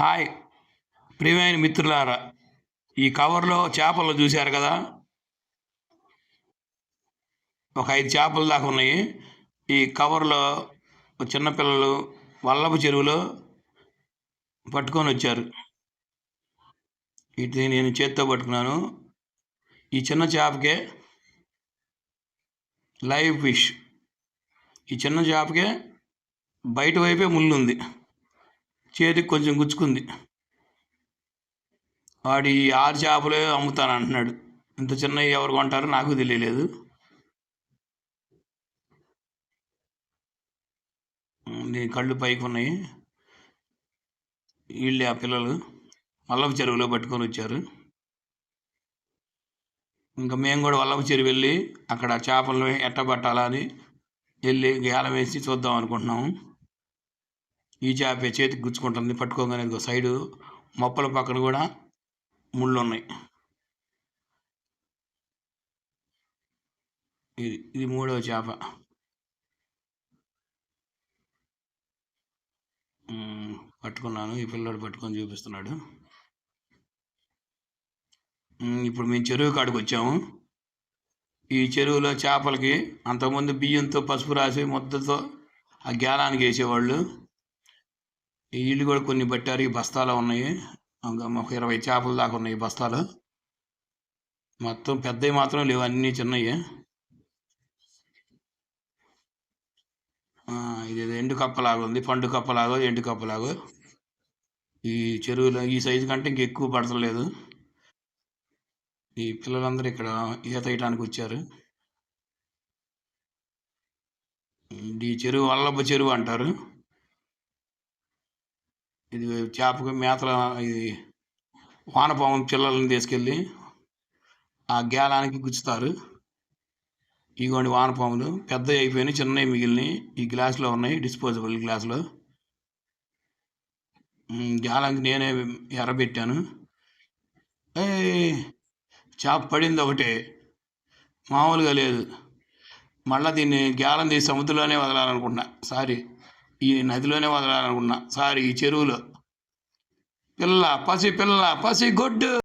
Hi ప్రియమైన మిత్రులారా. ఈ కవర్లో చేపలు చూశారు కదా? ఒక ఐదు చేపలు దాకా ఉన్నాయి. ఈ కవర్లో చిన్నపిల్లలు వల్లపు చెరువులో పట్టుకొని వచ్చారు. వీటిని నేను చేత్తో పట్టుకున్నాను. ఈ చిన్న చేపకే లైవ్ ఫిష్. ఈ చిన్న చేపకే బయట వైపే ముళ్ళు ఉంది. చేతికి కొంచెం గుచ్చుకుంది. వాడి ఆరు చేపలే అమ్ముతాను అంటున్నాడు. ఇంత చిన్నవి ఎవరు కొంటారో నాకు తెలియలేదు. నీ కళ్ళు పైకి ఉన్నాయి. వీళ్ళే ఆ పిల్లలు. వల్లభ చెరువులో పట్టుకొని వచ్చారు. ఇంకా మేము కూడా వల్లభ చెరువు వెళ్ళి అక్కడ చేపలను ఎట్టబట్టాలని వెళ్ళి గేలం వేసి చూద్దాం అనుకుంటున్నాము. ఈ చేప చేతికి గుచ్చుకుంటుంది. పట్టుకోగానే ఇదిగో సైడు మొప్పల పక్కన కూడా ముళ్ళు ఉన్నాయి ఇది ఇది మూడవ చేప. పట్టుకున్నాను. ఈ పిల్లోడు పట్టుకొని చూపిస్తున్నాడు. ఇప్పుడు మేము చెరువు కాడికి వచ్చాము. ఈ చెరువులో చేపలకి అంతకుముందు బియ్యంతో పసుపు రాసి ముద్దతో ఆ గ్యాలానికి వేసేవాళ్ళు. ఈ కూడా కొన్ని పట్టారు ఈ బస్తాలు ఉన్నాయి. ఒక ఇరవై చేపలు దాకా ఉన్నాయి ఈ బస్తాలు. మొత్తం పెద్దవి మాత్రం లేవు అన్నీ చిన్నవి. ఇది ఎండు కప్పలాగా ఉంది పండు కప్పలాగా ఎండు కప్పలాగా. ఈ చెరువులో ఈ సైజు కంటే ఇంక ఎక్కువ పడతలేదు. ఈ పిల్లలందరూ ఇక్కడ ఈత వేయడానికి వచ్చారు. ఈ చెరువు వల్లభ చెరువు అంటారు. ఇది చేపకు మేతల ఇది వానపాము పిల్లల్ని తీసుకెళ్ళి ఆ గేలానికి గుచ్చుతారు. ఇగోండి వానపాములు. పెద్దవి అయిపోయినాయి చిన్నవి మిగిలినాయి. ఈ గ్లాసులో ఉన్నాయి డిస్పోజబుల్ గ్లాసులో. గేలానికి నేనే ఎర్రబెట్టాను. ఏ చేప పడింది ఒకటే. మామూలుగా లేదు. మళ్ళీ దీన్ని గేలం తీసి సముద్రంలోనే వదలాలనుకుంటున్నా. సారీ. ఈ నదిలోనే వదలాలనుకున్నా. సారీ ఈ చెరువులో. పిల్ల పసి పిల్ల పసి గొడ్డు.